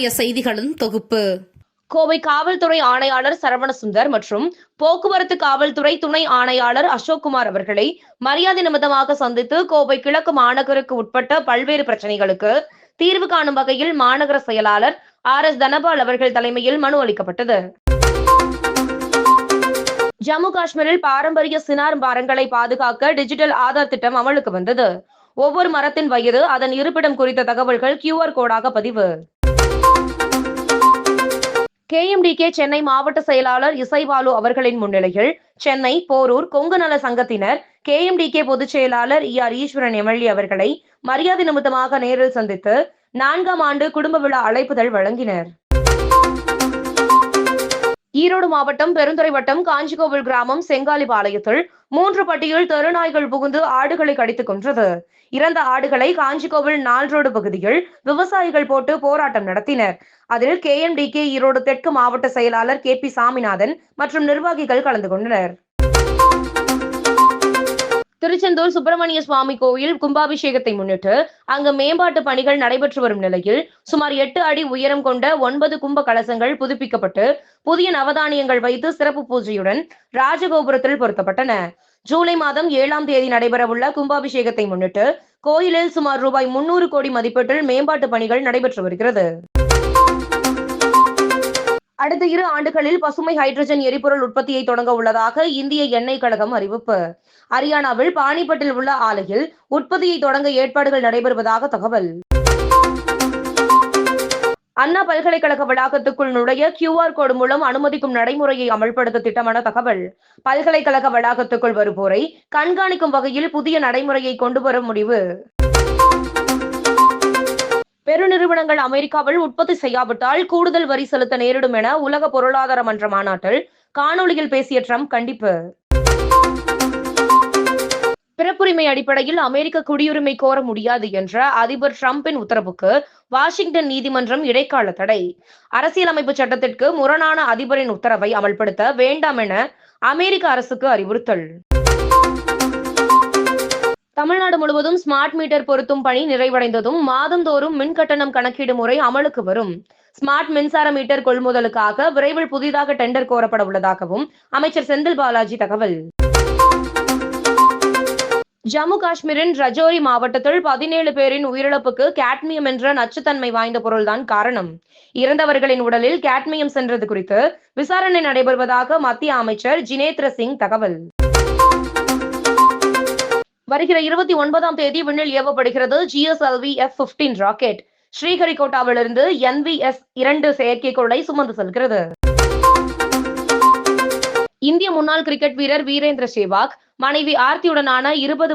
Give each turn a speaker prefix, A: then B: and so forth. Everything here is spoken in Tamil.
A: இன்றைய செய்திகளின் தொகுப்பு.
B: கோவை காவல்துறை ஆணையாளர் சரவணசுந்தர் மற்றும் போக்குவரத்து காவல்துறை துணை ஆணையாளர் அசோக்குமார் அவர்களை மரியாதை நிமித்தமாக சந்தித்து கோவை கிழக்கு மாநகருக்கு உட்பட்ட பல்வேறு பிரச்சனைகளுக்கு தீர்வு காணும் வகையில் மாநகர செயலாளர் ஆர் எஸ் தனபால் அவர்கள் தலைமையில் மனு அளிக்கப்பட்டது. ஜம்மு காஷ்மீரில் பாரம்பரிய சினார் மரங்களை பாதுகாக்க டிஜிட்டல் ஆதார் திட்டம் அமலுக்கு வந்தது. ஒவ்வொரு மரத்தின் வயது அதன் இருப்பிடம் குறித்த தகவல்கள் கியூஆர் கோடாக பதிவு. கேஎம்டிகே சென்னை மாவட்ட செயலாளர் இசைவாலு அவர்களின் முன்னிலையில் சென்னை போரூர் கொங்கு நல சங்கத்தினர் கேஎம்டிகே பொதுச் செயலாளர் இ ஆர் ஈஸ்வரன் எம்எல்ஏ அவர்களை மரியாதை நிமித்தமாக நேரில் சந்தித்து நான்காம் ஆண்டு குடும்ப விழா அழைப்புதல் வழங்கினர். ஈரோடு மாவட்டம் பெருந்துறை வட்டம் காஞ்சிகோவில் கிராமம் செங்காலிபாளையத்தில் மூன்று பட்டியில் தெருநாய்கள் புகுந்து ஆடுகளை கடித்துக் கொன்றது. இறந்த ஆடுகளை காஞ்சிகோவில் நால்ரோடு பகுதியில் விவசாயிகள் போட்டு போராட்டம் நடத்தினர். அதில் கேம் டி கே ஈரோடு தெற்கு மாவட்ட செயலாளர் கே பி சாமிநாதன் மற்றும் நிர்வாகிகள் கலந்து கொண்டனர். திருச்செந்தூர் சுப்பிரமணிய சுவாமி கோயில் கும்பாபிஷேகத்தை முன்னிட்டு அங்கு மேம்பாட்டு பணிகள் நடைபெற்று வரும் நிலையில் சுமார் எட்டு அடி உயரம் கொண்ட ஒன்பது கும்ப கலசங்கள் புதுப்பிக்கப்பட்டு புதிய நவதானியங்கள் வைத்து சிறப்பு பூஜையுடன் ராஜகோபுரத்தில் பொருத்தப்பட்டன. ஜூலை மாதம் ஏழாம் தேதி நடைபெறவுள்ள கும்பாபிஷேகத்தை முன்னிட்டு கோயிலில் சுமார் ரூபாய் முன்னூறு கோடி மதிப்பீட்டில் மேம்பாட்டு பணிகள் நடைபெற்று வருகிறது. அடுத்த இரு ஆண்டுகளில் பசுமை ஹைட்ரஜன் எரிபொருள் உற்பத்தியை தொடங்க உள்ளதாக இந்திய எண்ணெய் கழகம் அறிவிப்பு. ஹரியானாவில் பானிபட்டில் உள்ள ஆலையில் உற்பத்தியை தொடங்க ஏற்பாடுகள் நடைபெறுவதாக தகவல். அண்ணா பல்கலைக்கழக வளாகத்துக்குள் நுழைய கியூஆர் கோடு மூலம் அனுமதிக்கும் நடைமுறையை அமல்படுத்த திட்டமான தகவல். பல்கலைக்கழக வளாகத்துக்குள் வருவோரை கண்காணிக்கும் வகையில் புதிய நடைமுறையை கொண்டு முடிவு. பெருநிறுவனங்கள் அமெரிக்காவில் உற்பத்தி செய்யாவிட்டால் கூடுதல் வரி செலுத்த நேரிடும் என உலக பொருளாதார மன்ற மாநாட்டில் காணொலியில் பேசிய ட்ரம்ப் கண்டிப்பு. பிறப்புரிமை அடிப்படையில் அமெரிக்க குடியுரிமை கோர முடியாது என்ற அதிபர் டிரம்பின் உத்தரவுக்கு வாஷிங்டன் நீதிமன்றம் இடைக்கால தடை. அரசியலமைப்பு சட்டத்திற்கு முரணான அதிபரின் உத்தரவை அமல்படுத்த வேண்டாம் என அமெரிக்க அரசுக்கு அறிவுறுத்தல். தமிழ்நாடு முழுவதும் ஸ்மார்ட் மீட்டர் பொருத்தும் பணி நிறைவடைந்ததும் மாதந்தோறும் மின் கட்டணம் கணக்கீடு முறை அமலுக்கு வரும். ஸ்மார்ட் மின்சார மீட்டர் கொள்முதலுக்காக விரைவில் புதிதாக டெண்டர் கோரப்பட உள்ளதாகவும் அமைச்சர் செந்தில் பாலாஜி தகவல். ஜம்மு காஷ்மீரின் ரஜோரி மாவட்டத்தில் பதினேழு பேரின் உயிரிழப்புக்கு கேட்மியம் என்ற நச்சுத்தன்மை வாய்ந்த பொருள்தான் காரணம். இறந்தவர்களின் உடலில் கேட்மியம் சென்றது குறித்து விசாரணை நடைபெறுவதாக மத்திய அமைச்சர் ஜினேத்ர சிங் தகவல். வருகிற இருபத்தி ஒன்பதாம் தேதி விண்ணில் ஏவப்படுகிறது. ஜிஎஸ்எல்வி எஃப் பிப்டீன் ராக்கெட் ஸ்ரீஹரிகோட்டாவிலிருந்து என்விஎஸ் இரண்டு செயற்கைக்கோளை சுமந்து செல்கிறது. இந்திய முன்னாள் கிரிக்கெட் வீரர் வீரேந்திர சேவாக் மனைவி ஆர்த்தியுடனான இருபது